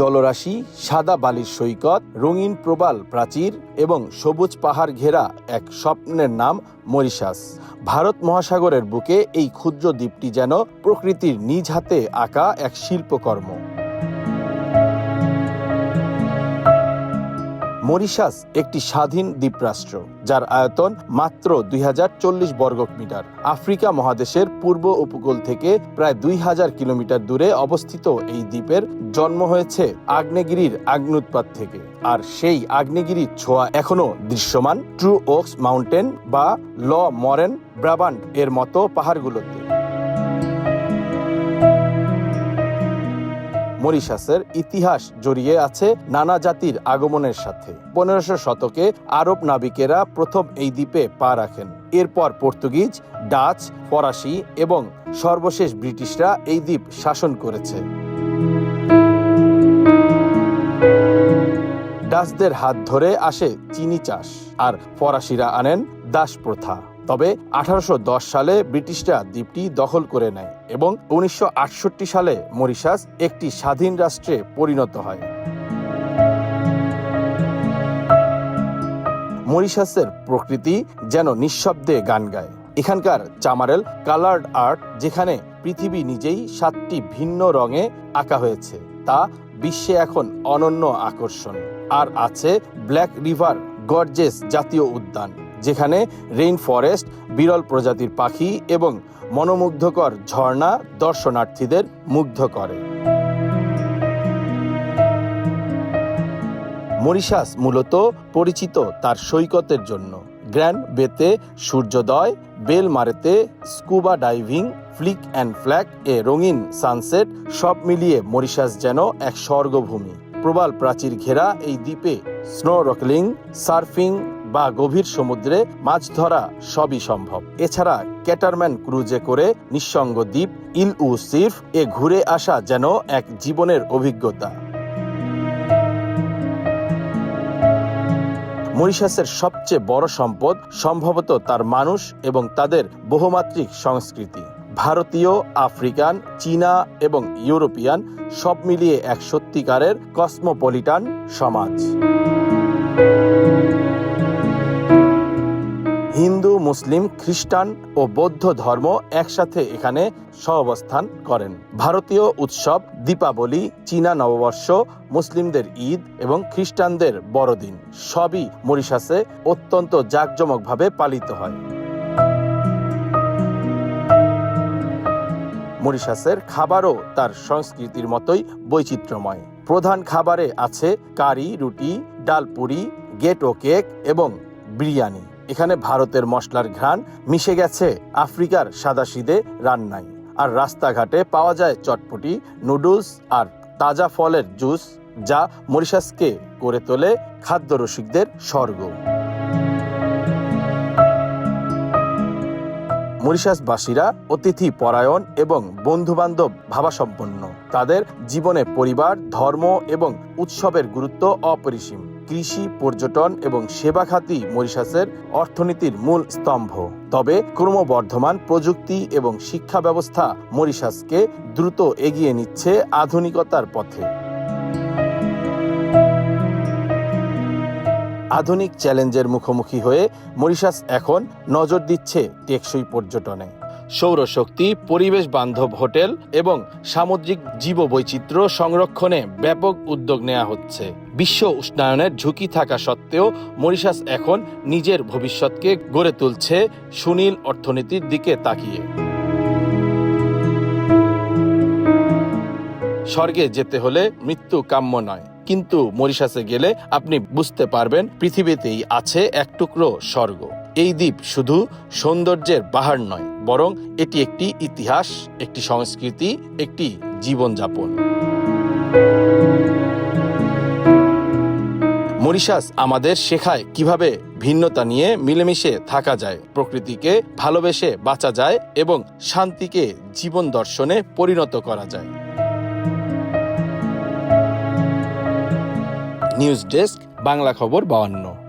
জলরাশি, সাদা বালির সৈকত, রঙিন প্রবাল প্রাচীর এবং সবুজ পাহাড় ঘেরা এক স্বপ্নের নাম মরিশাস। ভারত মহাসাগরের বুকে এই ক্ষুদ্র দ্বীপটি যেন প্রকৃতির নিজ হাতে আঁকা এক শিল্পকর্ম। মরিশাস একটি স্বাধীন দ্বীপরাষ্ট্র, যার আয়তন মাত্র দুই বর্গ মিটার আফ্রিকা মহাদেশের পূর্ব উপকূল থেকে প্রায় দুই হাজার কিলোমিটার দূরে অবস্থিত এই দ্বীপের জন্ম হয়েছে আগ্নেয়গিরির আগ্নুৎপাত থেকে। আর সেই আগ্নেয়গিরির ছোঁয়া এখনও দৃশ্যমান। ট্রু ওক্স মাউন্টেন বা ল মরেন ব্রাবান্ড এর মতো পাহাড়গুলোতে। মরিশাসের ইতিহাস জড়িয়ে আছে নানা জাতির আগমনের সাথে। পনেরোশো শতকে আরব নাবিকেরা প্রথম এই দ্বীপে পা রাখেন। এরপর পর্তুগিজ, ডাচ, ফরাসি এবং সর্বশেষ ব্রিটিশরা এই দ্বীপ শাসন করেছে। ডাচদের হাত ধরে আসে চিনি চাষ, আর ফরাসিরা আনেন দাস প্রথা। তবে আঠারোশো দশ সালে ব্রিটিশরা দ্বীপটি দখল করে নেয় এবং উনিশশো আটষট্টি সালে মরিশাস একটি স্বাধীন রাষ্ট্রে পরিণত হয়। মরিশাসের প্রকৃতি যেন নিঃশব্দে গান গায়। এখানকার চামারেল কালার্ড আর্ট, যেখানে পৃথিবী নিজেই সাতটি ভিন্ন রঙে আঁকা হয়েছে, তা বিশ্বে এখন অনন্য আকর্ষণ। আর আছে ব্ল্যাক রিভার গর্জেস জাতীয় উদ্যান। যেখানে রেইন ফরেস্ট বিরল প্রজাতির পাখি এবং মনোমুগ্ধকর ঝর্ণা দর্শনার্থীদের মুগ্ধ করে। মরিশাস মূলত পরিচিত তার সৈকতের জন্য। গ্র্যান্ড বেতে সূর্যোদয়, বেল মারেতে scuba diving, Flic en Flac এ রঙিন সানসেট সব মিলিয়ে মরিশাস যেন এক স্বর্গভূমি। প্রবাল প্রাচীর ঘেরা এই দ্বীপে স্নো রকলিং, সার্ফিং বা গভীর সমুদ্রে মাছ ধরা সবই সম্ভব। এছাড়া ক্যাটারম্যান ক্রুজে করে নিঃসঙ্গ দ্বীপ ইল উ সিফ এ ঘুরে আসা যেন এক জীবনের অভিজ্ঞতা। মরিশাসের সবচেয়ে বড় সম্পদ সম্ভবত তার মানুষ এবং তাদের বহুমাত্রিক সংস্কৃতি। ভারতীয়, আফ্রিকান, চীনা এবং ইউরোপিয়ান সব মিলিয়ে এক সত্যিকারের কসমোপলিটান সমাজ। হিন্দু, মুসলিম, খ্রিস্টান ও বৌদ্ধ ধর্ম একসাথে এখানে সহাবস্থান করেন। ভারতীয় উৎসব দীপাবলি, চীনা নববর্ষ, মুসলিমদের ঈদ এবং খ্রিস্টানদের বড়দিন সবই মরিশাসে অত্যন্ত জাঁকজমকভাবে পালিত হয়। মরিশাসের খাবারও তার সংস্কৃতির মতোই বৈচিত্র্যময়। প্রধান খাবারে আছে কারি, রুটি, ডালপুরি, গেট কেক এবং বিরিয়ানি। এখানে ভারতের মশলার ঘ্রাণ মিশে গেছে, আফ্রিকার সাদাসিদে রান্নায় আর রাস্তাঘাটে পাওয়া যায় চটপটি, নুডলস আর তাজা ফলের জুস, যা মরিশাসকে করে তোলে খাদ্য রসিকদের স্বর্গ। মরিশাসবাসীরা অতিথি পরায়ণ এবং বন্ধুবান্ধব ভাবাসম্পন্ন। তাদের জীবনে পরিবার, ধর্ম এবং উৎসবের গুরুত্ব অপরিসীম। কৃষি, পর্যটন এবং সেবা খাতি মরিশাসের অর্থনীতির মূল স্তম্ভ। তবে ক্রমবর্ধমান প্রযুক্তি এবং শিক্ষা ব্যবস্থা মরিশাসকে দ্রুত এগিয়ে নিচ্ছে আধুনিকতার পথে। আধুনিক চ্যালেঞ্জের মুখোমুখি হয়ে মরিশাস এখন নজর দিচ্ছে টেকসই পর্যটনে। সৌরশক্তি, পরিবেশ বান্ধব হোটেল এবং সামুদ্রিক জীববৈচিত্র্য সংরক্ষণে ব্যাপক উদ্যোগ নেওয়া হচ্ছে। বিশ্ব উষ্ণায়নের ঝুঁকি থাকা সত্ত্বেও মরিশাস এখন নিজের ভবিষ্যৎকে গড়ে তুলছে সুনীল অর্থনীতির দিকে তাকিয়ে। স্বর্গে যেতে হলে মৃত্যু কাম্য নয়, কিন্তু মরিশাসে গেলে আপনি বুঝতে পারবেন পৃথিবীতেই আছে এক টুকরো স্বর্গ। এই দ্বীপ শুধু সৌন্দর্যের বাহার নয়, বরং এটি একটি ইতিহাস, একটি সংস্কৃতি, একটি জীবনযাপন। মরিশাস আমাদের শেখায় কীভাবে ভিন্নতা নিয়ে মিলেমিশে থাকা যায়, প্রকৃতিকে ভালোবেসে বাঁচা যায় এবং শান্তিকে জীবন দর্শনে পরিণত করা যায়। নিউজ ডেস্ক, বাংলা খবর বাউান্ন।